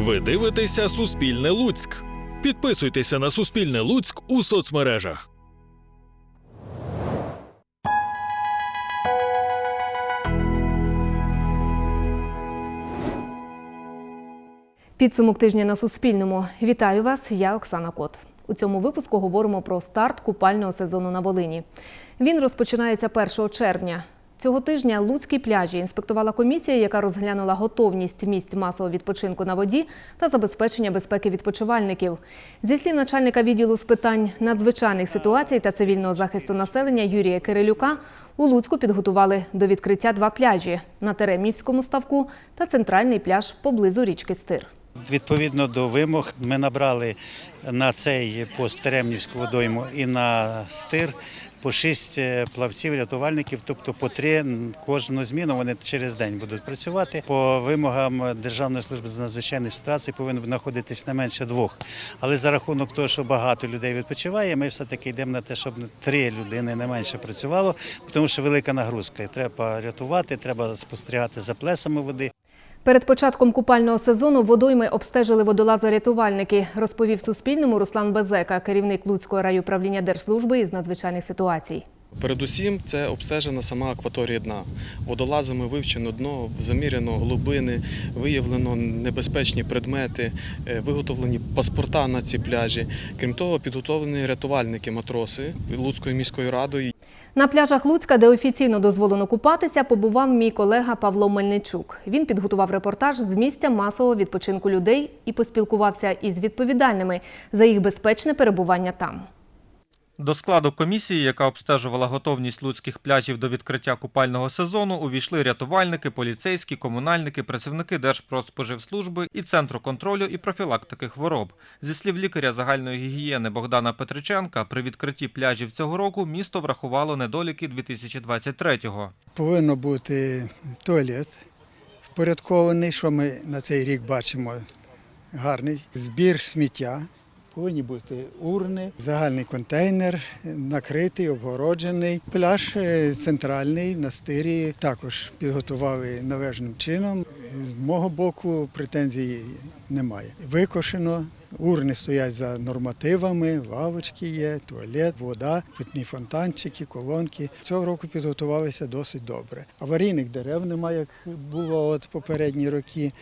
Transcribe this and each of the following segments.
Ви дивитеся Суспільне Луцьк. Підписуйтеся на Суспільне Луцьк у соцмережах. Підсумок тижня на Суспільному. Вітаю вас. Я Оксана Кот. У цьому випуску говоримо про старт купального сезону на Волині. Він розпочинається 1 червня. Цього тижня Луцькі пляжі інспектувала комісія, яка розглянула готовність місць масового відпочинку на воді та забезпечення безпеки відпочивальників. Зі слів начальника відділу з питань надзвичайних ситуацій та цивільного захисту населення Юрія Кирилюка, у Луцьку підготували до відкриття два пляжі на Теремівському ставку та центральний пляж поблизу річки Стир. Відповідно до вимог, ми набрали на цей пост Теремнівську водойму і на стир по шість е, плавців, рятувальників, тобто по три кожну зміну вони через день будуть працювати. По вимогам Державної служби з надзвичайних ситуацій повинно знаходитись не менше двох. Але за рахунок того, що багато людей відпочиває, ми все-таки йдемо на те, щоб три людини не менше працювало, тому що велика нагрузка. Треба рятувати, треба спостерігати за плесами води. Перед початком купального сезону водойми обстежили водолазо-рятувальники, розповів Суспільному Руслан Безека, керівник Луцького райуправління Держслужби із надзвичайних ситуацій. Передусім, це обстежена сама акваторія дна. Водолазами вивчено дно, заміряно глибини, виявлено небезпечні предмети, е, виготовлені паспорта на ці пляжі. Крім того, підготовлені рятувальники, матроси Луцькою міською радою. На пляжах Луцька, де офіційно дозволено купатися, побував мій колега Павло Мельничук. Він підготував репортаж з місця масового відпочинку людей і поспілкувався із відповідальними за їх безпечне перебування там. До складу комісії, яка обстежувала готовність луцьких пляжів до відкриття купального сезону, увійшли рятувальники, поліцейські, комунальники, працівники Держпродспоживслужби і Центру контролю і профілактики хвороб. Зі слів лікаря загальної гігієни Богдана Петриченка, при відкритті пляжів цього року місто врахувало недоліки 2023-го. Повинно бути туалет впорядкований, що ми на цей рік бачимо гарний. Збір сміття. Повинні бути урни, загальний контейнер, накритий, обгороджений. Пляж е, центральний на стирі також підготували належним чином. З мого боку претензій немає. Викошено. Урни стоять за нормативами, лавочки є, туалет, вода, питні фонтанчики, колонки. Цього року підготувалися досить добре. Аварійних дерев немає, як було от попередні роки.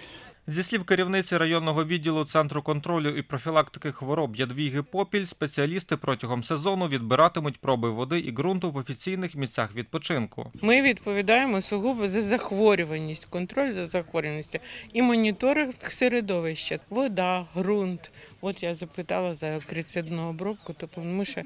Зі слів керівниці районного відділу Центру контролю і профілактики хвороб Ядвіги Попіль, спеціалісти протягом сезону відбиратимуть проби води і ґрунту в офіційних місцях відпочинку. Ми відповідаємо сугубо за захворюваність, контроль за захворюваністю і моніторинг середовища. Вода, ґрунт. От я запитала за крицидну обробку, то ми ще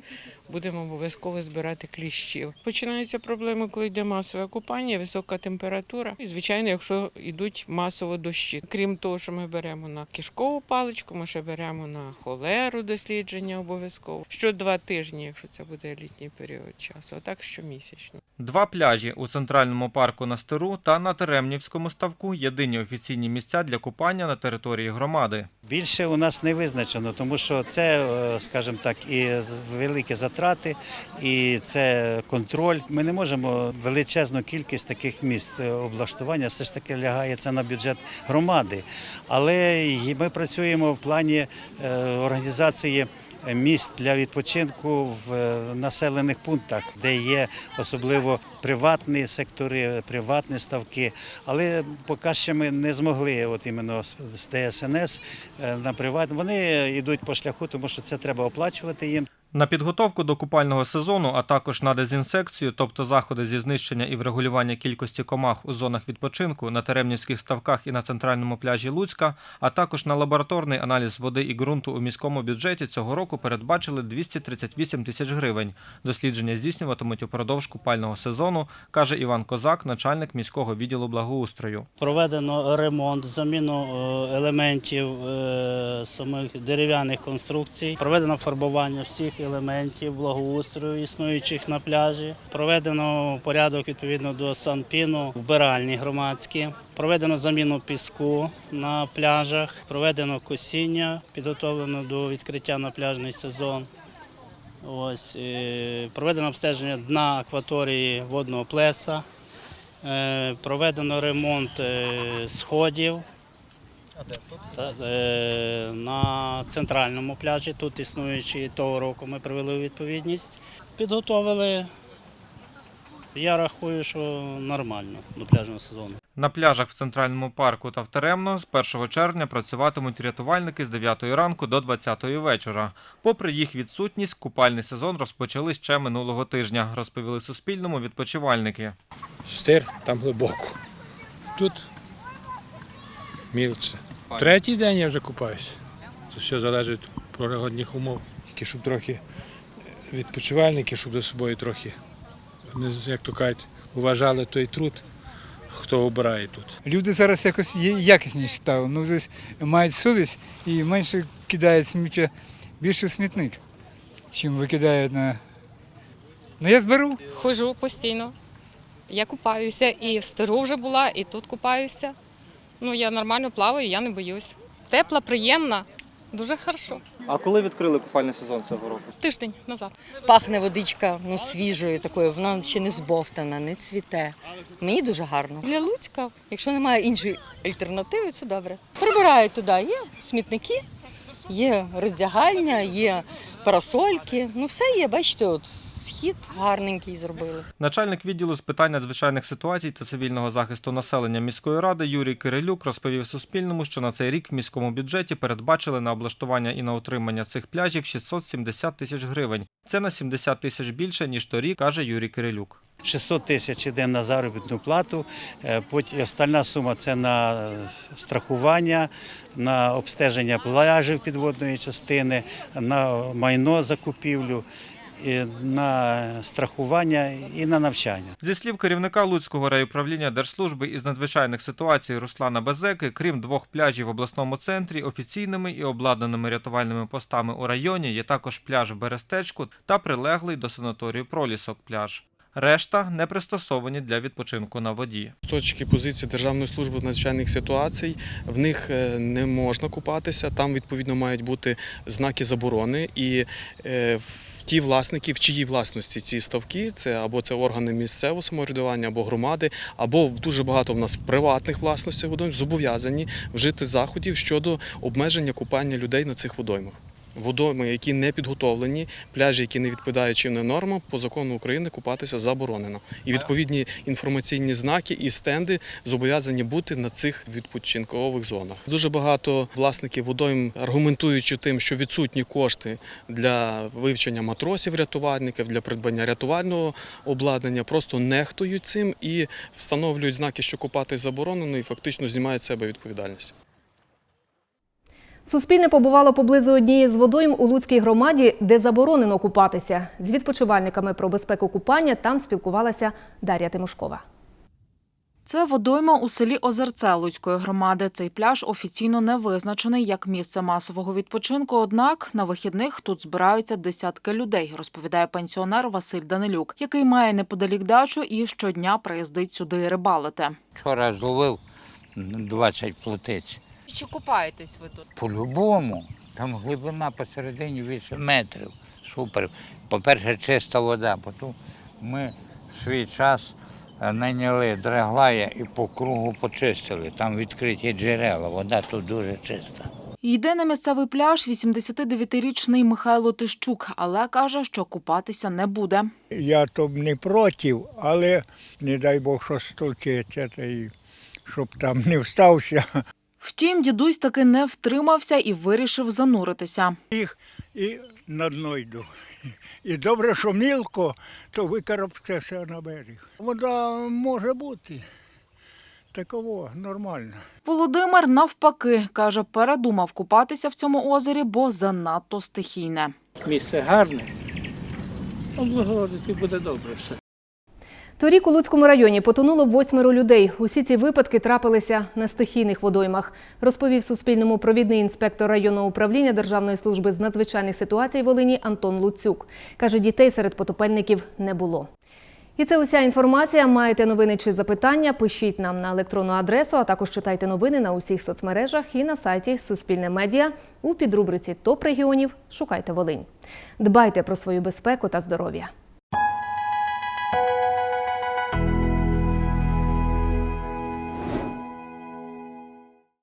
будемо обов'язково збирати кліщів. Починаються проблеми, коли йде масове купання, висока температура. І, звичайно, якщо йдуть масово дощі. Крім того, що ми беремо на кишкову паличку, ми ще беремо на холеру дослідження обов'язково. Що два тижні, якщо це буде літній період часу, а так щомісячно. Два пляжі у центральному парку на Стиру та на Теремнівському ставку єдині офіційні місця для купання на території громади. Більше у нас не визначено, тому що це, е, скажімо так, і великі затрати, і це контроль. Ми не можемо величезну кількість таких місць е, облаштування. Все ж таки лягає це на бюджет громади. Але ми працюємо в плані е, організації. Місць для відпочинку в е, населених пунктах, де є особливо приватні сектори, приватні ставки. Але поки що ми не змогли, от іменно з з ДСНС е, на приват. Вони йдуть по шляху, тому що це треба оплачувати їм. На підготовку до купального сезону, а також на дезінсекцію, тобто заходи зі знищення і врегулювання кількості комах у зонах відпочинку на Теремнівських ставках і на центральному пляжі Луцька, а також на лабораторний аналіз води і ґрунту у міському бюджеті цього року передбачили 238 тисяч гривень. Дослідження здійснюватимуть упродовж купального сезону, каже Іван Козак, начальник міського відділу благоустрою. Проведено ремонт, заміну е, елементів е, самих дерев'яних конструкцій, проведено фарбування всіх елементів благоустрою, існуючих на пляжі. Проведено порядок відповідно до санпіну, вбиральні громадські. Проведено заміну піску на пляжах, проведено косіння, підготовлено до відкриття на пляжний сезон. Ось е, проведено обстеження дна акваторії водного плеса. Е, Проведено ремонт е, сходів. Та, е, на центральному пляжі, тут існуючи того року, ми привели у відповідність. Підготовили, я рахую, що нормально до пляжного сезону. На пляжах в центральному парку та в Теремно з 1 червня працюватимуть рятувальники з 9 ранку до 20 вечора. Попри їх відсутність, купальний сезон розпочали ще минулого тижня, розповіли Суспільному відпочивальники. Стир там глибоко. Тут мілче. Третій день я вже купаюся. Це все залежить від природних умов. Тільки щоб трохи відпочивальники, щоб до собою трохи, як то кажуть, уважали той труд, хто обирає тут. Люди зараз якось якісніші стали. Ну, десь мають совість і менше кидають сміття більше в смітник, чим викидають на. Ну я зберу. Хожу постійно. Я купаюся і в стиру вже була, і тут купаюся. Ну, я нормально плаваю, я не боюсь. Тепла, приємна, дуже хорошо. А коли відкрили купальний сезон цього року? Тиждень назад. Пахне водичка ну, свіжою такою, вона ще не збовтана, не цвіте. Мені дуже гарно. Для Луцька, якщо немає іншої альтернативи, це добре. Прибирають туди, є смітники, є роздягальня, є парасольки. Ну все є, бачите, от схід гарненький зробили. Начальник відділу з питань надзвичайних ситуацій та цивільного захисту населення міської ради Юрій Кирилюк розповів Суспільному, що на цей рік в міському бюджеті передбачили на облаштування і на утримання цих пляжів 670 тисяч гривень. Це на 70 тисяч більше ніж торік, каже Юрій Кирилюк. 600 тисяч іде на заробітну плату, е, остальна сума це на страхування, на обстеження пляжів підводної частини, на майно закупівлю, на страхування і на навчання. Зі слів керівника Луцького райуправління Держслужби із надзвичайних ситуацій Руслана Безеки, крім двох пляжів в обласному центрі, офіційними і обладнаними рятувальними постами у районі є також пляж в Берестечку та прилеглий до санаторію Пролісок пляж. Решта не пристосовані для відпочинку на воді. З точки позиції Державної служби надзвичайних ситуацій в них е, не можна купатися. Там відповідно мають бути знаки заборони і. е, Ті власники, в чиїй власності ці ставки, це або це органи місцевого самоврядування, або громади, або дуже багато в нас приватних власностей водойм зобов'язані вжити заходів щодо обмеження купання людей на цих водоймах. Водойми, які не підготовлені, пляжі, які не відповідають чинним нормам, по закону України купатися заборонено. І відповідні інформаційні знаки і стенди зобов'язані бути на цих відпочинкових зонах. Дуже багато власників водойм, аргументуючи тим, що відсутні кошти для вивчення матросів, рятувальників, для придбання рятувального обладнання, просто нехтують цим і встановлюють знаки, що купатись заборонено, і фактично знімають з себе відповідальність. Суспільне побувало поблизу однієї з водойм у Луцькій громаді, де заборонено купатися. З відпочивальниками про безпеку купання там спілкувалася Дар'я Тимошкова. Це водойма у селі Озерце Луцької громади. Цей пляж офіційно не визначений як місце масового відпочинку. Однак на вихідних тут збираються десятки людей, розповідає пенсіонер Василь Данилюк, який має неподалік дачу і щодня приїздить сюди рибалити. Вчора зловив 20 плотиць. Чи купаєтесь ви тут? По-любому, там глибина посередині 8 метрів. Супер. По-перше, чиста вода, потім ми в свій час е, найняли драглая і по кругу почистили. Там відкриті джерела, вода тут дуже чиста. Йде на місцевий пляж 89-річний Михайло Тищук, але каже, що купатися не буде. Я то б не проти, але не дай Бог, що столкиться, щоб там не встався. Втім, дідусь таки не втримався і вирішив зануритися. І на дно йду. І добре, що мілко, то викарабте на берег. Вода може бути. Таково, нормально. Володимир навпаки каже, передумав купатися в цьому озері, бо занадто стихійне. Місце гарне, облагородити буде добре все. Торік у Луцькому районі потонуло восьмеро людей. Усі ці випадки трапилися на стихійних водоймах, розповів Суспільному провідний інспектор районного управління Державної служби з надзвичайних ситуацій Волині Антон Луцюк. Каже, дітей серед потопельників не було. І це уся інформація. Маєте новини чи запитання? Пишіть нам на електронну адресу, а також читайте новини на усіх соцмережах і на сайті Суспільне медіа у підрубриці Топ регіонів. Шукайте Волинь. Дбайте про свою безпеку та здоров'я.